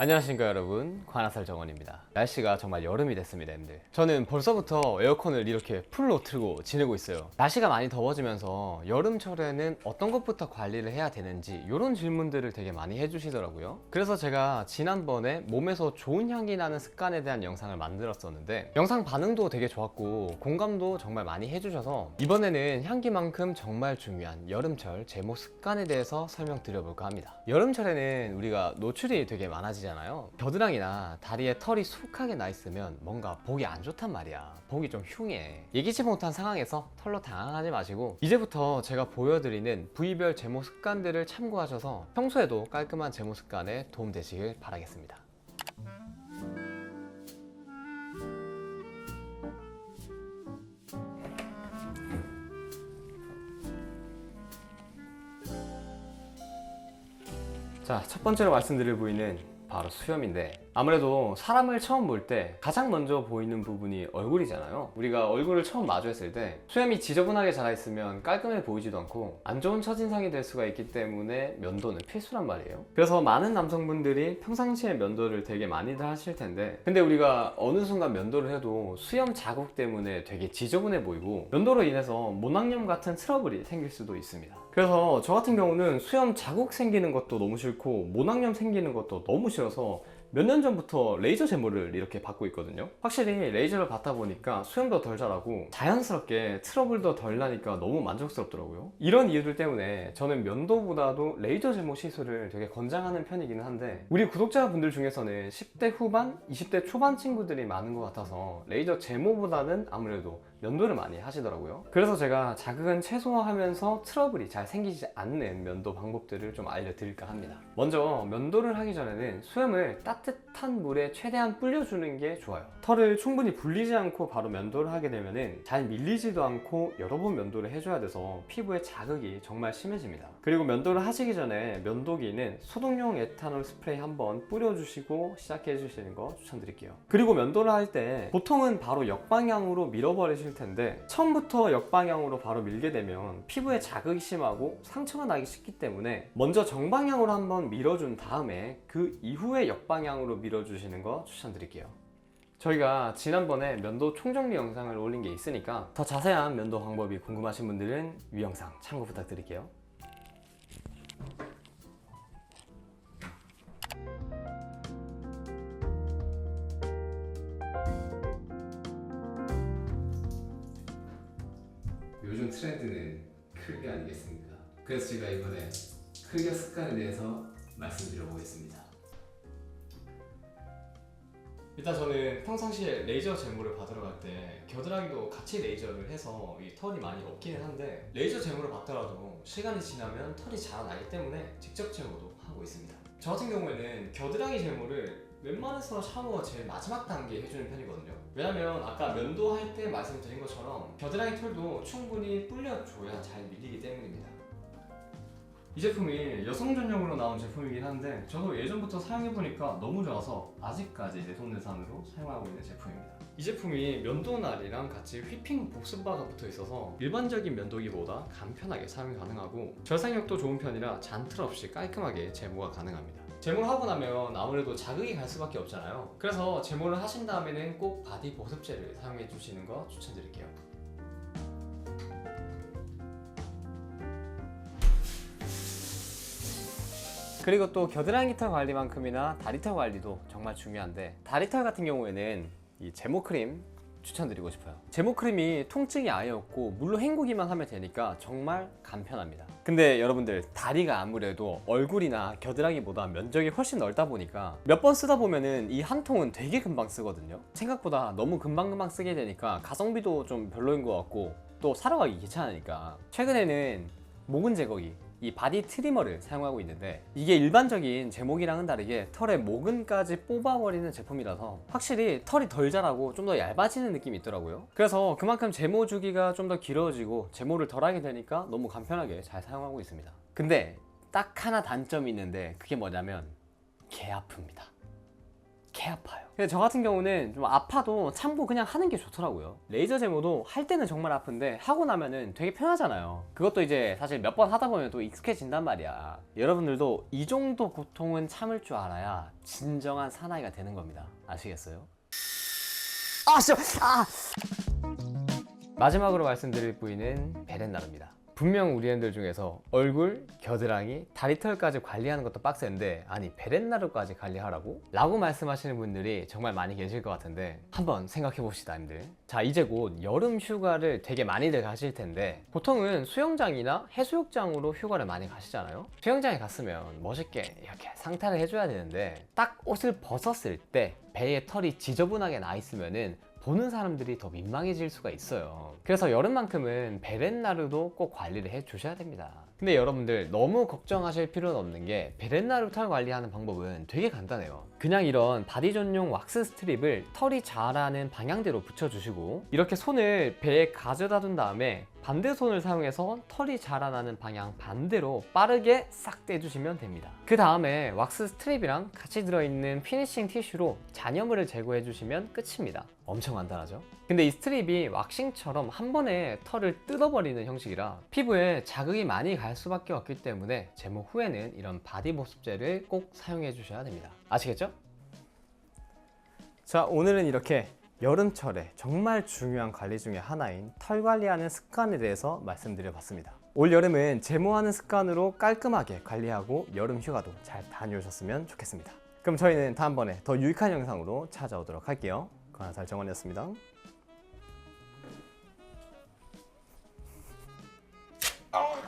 안녕하십니까 여러분. 관아살 정원입니다. 날씨가 정말 여름이 됐습니다 엠들. 저는 벌써부터 에어컨을 이렇게 풀로 틀고 지내고 있어요. 날씨가 많이 더워지면서 여름철에는 어떤 것부터 관리를 해야 되는지 이런 질문들을 되게 많이 해주시더라고요. 그래서 제가 지난번에 몸에서 좋은 향기 나는 습관에 대한 영상을 만들었었는데 영상 반응도 되게 좋았고 공감도 정말 많이 해주셔서 이번에는 향기만큼 정말 중요한 여름철 제모 습관에 대해서 설명드려볼까 합니다. 여름철에는 우리가 노출이 되게 많아지잖아요 겨드랑이나 다리에 털이 수북하게 나 있으면 뭔가 보기 안 좋단 말이야. 보기 좀 흉해. 예기치 못한 상황에서 털로 당황하지 마시고 이제부터 제가 보여드리는 부위별 제모 습관들을 참고하셔서 평소에도 깔끔한 제모 습관에 도움되시길 바라겠습니다. 자, 첫 번째로 말씀드릴 부위는 바로 수염인데 아무래도 사람을 처음 볼 때 가장 먼저 보이는 부분이 얼굴이잖아요. 우리가 얼굴을 처음 마주했을 때 수염이 지저분하게 자라 있으면 깔끔해 보이지도 않고 안 좋은 첫인상이 될 수가 있기 때문에 면도는 필수란 말이에요. 그래서 많은 남성분들이 평상시에 면도를 되게 많이들 하실 텐데 근데 우리가 어느 순간 면도를 해도 수염 자국 때문에 되게 지저분해 보이고 면도로 인해서 모낭염 같은 트러블이 생길 수도 있습니다. 그래서 저 같은 경우는 수염 자국 생기는 것도 너무 싫고 모낭염 생기는 것도 너무 싫어서 몇 년 전부터 레이저 제모를 이렇게 받고 있거든요. 확실히 레이저를 받다 보니까 수염도 덜 자라고 자연스럽게 트러블도 덜 나니까 너무 만족스럽더라고요. 이런 이유들 때문에 저는 면도보다도 레이저 제모 시술을 되게 권장하는 편이기는 한데 우리 구독자분들 중에서는 10대 후반, 20대 초반 친구들이 많은 것 같아서 레이저 제모보다는 아무래도 면도를 많이 하시더라고요. 그래서 제가 자극은 최소화하면서 트러블이 잘 생기지 않는 면도 방법들을 좀 알려드릴까 합니다. 먼저 면도를 하기 전에는 수염을 따뜻 한 물에 최대한 불려주는 게 좋아요. 털을 충분히 불리지 않고 바로 면도를 하게 되면은 잘 밀리지도 않고 여러 번 면도를 해줘야 돼서 피부에 자극이 정말 심해집니다. 그리고 면도를 하시기 전에 면도기는 소독용 에탄올 스프레이 한번 뿌려주시고 시작해 주시는 거 추천드릴게요. 그리고 면도를 할 때 보통은 바로 역방향으로 밀어버리실 텐데 처음부터 역방향으로 바로 밀게 되면 피부에 자극이 심하고 상처가 나기 쉽기 때문에 먼저 정방향으로 한번 밀어준 다음에 그 이후에 역방향 으로 밀어주시는 거 추천드릴게요. 저희가 지난번에 면도 총정리 영상을 올린 게 있으니까 더 자세한 면도 방법이 궁금하신 분들은 위 영상 참고 부탁드릴게요. 요즘 트렌드는 클리어 아니겠습니까? 그래서 제가 이번에 클리어 습관에 대해서 말씀드려 보겠습니다. 일단 저는 평상시에 레이저 제모를 받으러 갈 때 겨드랑이도 같이 레이저를 해서 이 털이 많이 없기는 한데 레이저 제모를 받더라도 시간이 지나면 털이 자라나기 때문에 직접 제모도 하고 있습니다. 저 같은 경우에는 겨드랑이 제모를 웬만해서 샤워 제일 마지막 단계 해주는 편이거든요. 왜냐면 아까 면도할 때 말씀드린 것처럼 겨드랑이 털도 충분히 불려줘야 잘 밀리기 때문입니다. 이 제품이 여성 전용으로 나온 제품이긴 한데 저도 예전부터 사용해보니까 너무 좋아서 아직까지 내 손내산으로 사용하고 있는 제품입니다. 이 제품이 면도날이랑 같이 휘핑 복습바가 붙어 있어서 일반적인 면도기보다 간편하게 사용 가능하고 절삭력도 좋은 편이라 잔틀 없이 깔끔하게 제모가 가능합니다. 제모를 하고 나면 아무래도 자극이 갈 수밖에 없잖아요. 그래서 제모를 하신 다음에는 꼭 바디 보습제를 사용해 주시는 거 추천드릴게요. 그리고 또 겨드랑이 털 관리만큼이나 다리털 관리도 정말 중요한데 다리털 같은 경우에는 이 제모 크림 추천드리고 싶어요. 제모 크림이 통증이 아예 없고 물로 헹구기만 하면 되니까 정말 간편합니다. 근데 여러분들 다리가 아무래도 얼굴이나 겨드랑이보다 면적이 훨씬 넓다 보니까 몇 번 쓰다 보면은 이 한 통은 되게 금방 쓰거든요. 생각보다 너무 금방금방 쓰게 되니까 가성비도 좀 별로인 것 같고 또 사러 가기 귀찮으니까 최근에는 모근 제거기 이 바디 트리머를 사용하고 있는데 이게 일반적인 제목이랑은 다르게 털의 모근까지 뽑아버리는 제품이라서 확실히 털이 덜 자라고 좀 더 얇아지는 느낌이 있더라고요. 그래서 그만큼 제모 주기가 좀 더 길어지고 제모를 덜 하게 되니까 너무 간편하게 잘 사용하고 있습니다. 근데 딱 하나 단점이 있는데 그게 뭐냐면 개 아픕니다 개개 아파요. 근데 저 같은 경우는 좀 아파도 참고 그냥 하는 게 좋더라고요. 레이저 제모도 할 때는 정말 아픈데 하고 나면은 되게 편하잖아요. 그것도 이제 사실 몇 번 하다 보면 또 익숙해진단 말이야. 여러분들도 이 정도 고통은 참을 줄 알아야 진정한 사나이가 되는 겁니다. 아시겠어요? 아, 씨, 아. 마지막으로 말씀드릴 부위는 베렌나루입니다. 분명 우리 애들 중에서 얼굴, 겨드랑이, 다리털까지 관리하는 것도 빡센데 아니 베렌나루까지 관리하라고? 라고 말씀하시는 분들이 정말 많이 계실 것 같은데 한번 생각해 봅시다 님들 자 이제 곧 여름 휴가를 되게 많이들 가실 텐데 보통은 수영장이나 해수욕장으로 휴가를 많이 가시잖아요 수영장에 갔으면 멋있게 이렇게 상탈을 해줘야 되는데 딱 옷을 벗었을 때 배에 털이 지저분하게 나 있으면은 보는 사람들이 더 민망해질 수가 있어요. 그래서 여름만큼은 베렌나루도 꼭 관리를 해 주셔야 됩니다. 근데 여러분들 너무 걱정하실 필요는 없는 게 베렌나루 털 관리하는 방법은 되게 간단해요. 그냥 이런 바디 전용 왁스 스트립을 털이 자라는 방향대로 붙여주시고 이렇게 손을 배에 가져다 둔 다음에 반대 손을 사용해서 털이 자라나는 방향 반대로 빠르게 싹 떼주시면 됩니다. 그 다음에 왁스 스트립이랑 같이 들어있는 피니싱 티슈로 잔여물을 제거해 주시면 끝입니다. 엄청 간단하죠? 근데 이 스트립이 왁싱처럼 한 번에 털을 뜯어버리는 형식이라 피부에 자극이 많이 갈 수밖에 없기 때문에 제모 후에는 이런 바디 보습제를 꼭 사용해 주셔야 됩니다. 아시겠죠? 자, 오늘은 이렇게 여름철에 정말 중요한 관리 중에 하나인 털 관리하는 습관에 대해서 말씀드려 봤습니다. 올 여름은 제모하는 습관으로 깔끔하게 관리하고 여름 휴가도 잘 다녀오셨으면 좋겠습니다. 그럼 저희는 다음번에 더 유익한 영상으로 찾아오도록 할게요. 권한살 정원이었습니다. 아.